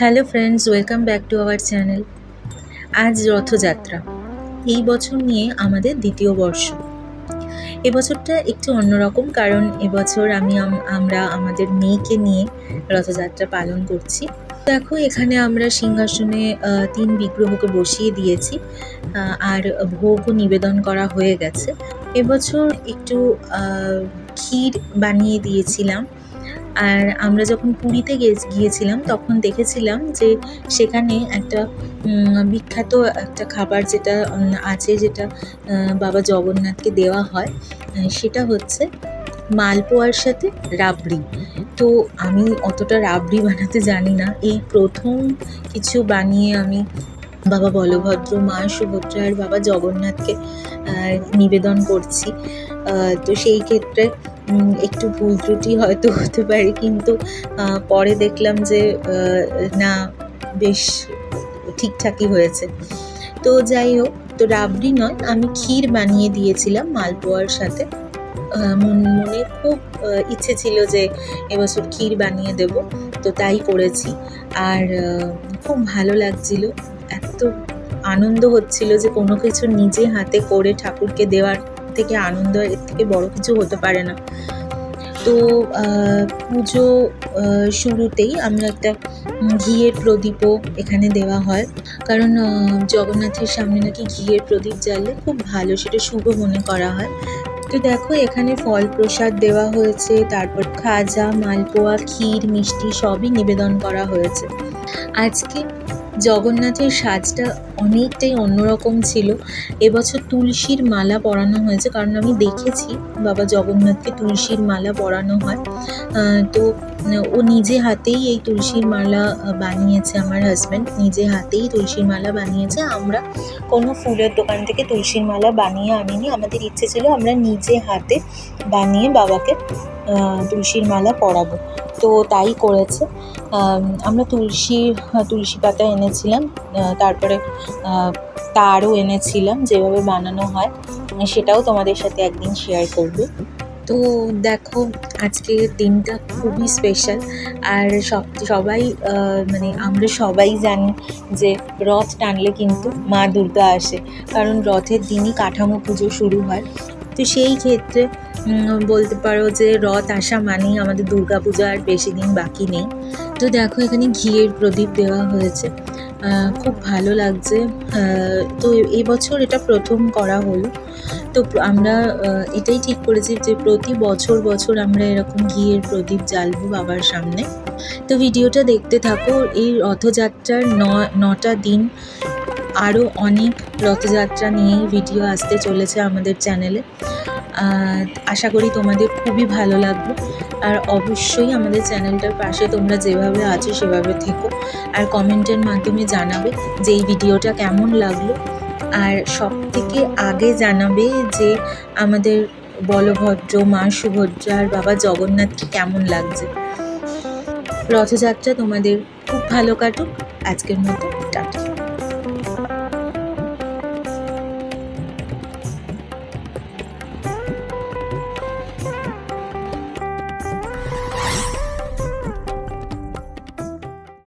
Hello friends, welcome back to our channel. আজ রথযাত্রা। এই বছর নিয়ে আমাদের দ্বিতীয় বর্ষ। এবছরটা একটু অন্যরকম কারণ এবছর আমি আমরা আমাদের মেয়েকে নিয়ে রথযাত্রা পালন করছি। দেখো, এখানে আমরা সিংহাসনে তিন বিগ্রহকে বসিয়ে দিয়েছি আর ভোগও নিবেদন করা হয়ে গেছে। এবছর একটু ক্ষীর বানিয়ে দিয়েছিলাম। আর আমরা যখন পুরীতে গিয়েছিলাম, তখন দেখেছিলাম যে সেখানে একটা বিখ্যাত একটা খাবার যেটা আছে যেটা বাবা জগন্নাথকে দেওয়া হয় সেটা হচ্ছে মালপোয়ার সাথে রাবড়ি। তো আমি অতটা রাবড়ি বানাতে জানি না। এই প্রথম কিছু বানিয়ে আমি বাবা বলভদ্র, মা সুভদ্রা আর বাবা জগন্নাথকে নিবেদন করছি। তো সেই ক্ষেত্রে একটু ভুল ত্রুটি হয়তো হতে পারে, কিন্তু পরে দেখলাম যে না, বেশ ঠিকঠাকই হয়েছে। তো যাই হোক, তো রাবড়ি নয়, আমি ক্ষীর বানিয়ে দিয়েছিলাম মালপোয়ার সাথে। মন- খুব ইচ্ছে ছিল যে, এবছর ক্ষীর বানিয়ে দেব, তো তাই করেছি। আর খুব ভালো লাগছিল, এত আনন্দ হচ্ছিল যে, কোনো কিছু নিজে হাতে করে ঠাকুরকে দেওয়ার থেকে আনন্দ, এর থেকে বড় কিছু হতে পারে না। তো পুজো শুরুতেই আমরা একটা ঘিয়ের প্রদীপও এখানে দেওয়া হয়। কারণ জগন্নাথের সামনে নাকি ঘিয়ের প্রদীপ জ্বাললে খুব ভালো, সেটা শুভ মনে করা হয়। তো দেখো, এখানে ফল প্রসাদ দেওয়া হয়েছে, তারপর খাজা, মালপোয়া, ক্ষীর, মিষ্টি সবই নিবেদন করা হয়েছে। আজকে জগন্নাথের সাজটা অনেকটাই অন্যরকম ছিল। এবছর তুলসীর মালা পরানো হয়েছে, কারণ আমি দেখেছি বাবা জগন্নাথকে তুলসীর মালা পরানো হয়। তো, ও নিজে হাতেই এই তুলসীর মালা বানিয়েছে আমার হাজব্যান্ড নিজে হাতেই তুলসীর মালা বানিয়েছে। আমরা কোনো ফুলের দোকান থেকে তুলসীর মালা বানিয়ে আনিনি। আমাদের ইচ্ছে ছিল আমরা নিজে হাতে বানিয়ে বাবাকে তুলসীর মালা পরাবো। তো তাই করেছে। আমরা তুলসী তুলসী পাতা এনেছিলাম। তারপরে তারও এনেছিলাম যেভাবে বানানো হয়। সেটাও তোমাদের সাথে একদিন শেয়ার করব। তো দেখো, আজকে দিনটা খুবই স্পেশাল আর সব, সবাই মানে আমরা সবাই জানি যে রথ টানলে কিন্তু মা দুর্গা আসে। কারণ রথের দিনই কাঠামো পুজো শুরু হয়। তো সেই ক্ষেত্রে বলতে পারো যে রথ আসা মানেই আমাদের দুর্গা পূজা আর বেশি দিন বাকি নেই। তো দেখো এখানে ঘিয়ের প্রদীপ দেওয়া হয়েছে। খুব ভালো লাগছে। তো এই বছর এটা প্রথম করা হলো। তো আমরা এটাই ঠিক করেছি যে প্রতি বছর বছর আমরা এরকম ঘিয়ের প্রদীপ জ্বালবো বাবার সামনে। তো ভিডিওটা দেখতে থাকো, এই রথযাত্রার ন নটা দিন আরও অনেক রথযাত্রা নিয়েই ভিডিও আসতে চলেছে আমাদের চ্যানেলে। আশা করি তোমাদের খুবই ভালো লাগবে। আর অবশ্যই আমাদের চ্যানেলটার পাশে তোমরা যেভাবে আছো সেভাবে থেকো। আর কমেন্টের মাধ্যমে জানাবে যে এই ভিডিওটা কেমন লাগল। আর সব থেকে আগে জানাবে যে আমাদের বলভদ্র, মা সুভদ্রা আর বাবা জগন্নাথকে কেমন লাগছে। রথযাত্রা তোমাদের খুব ভালো কাটুক। আজকের মতো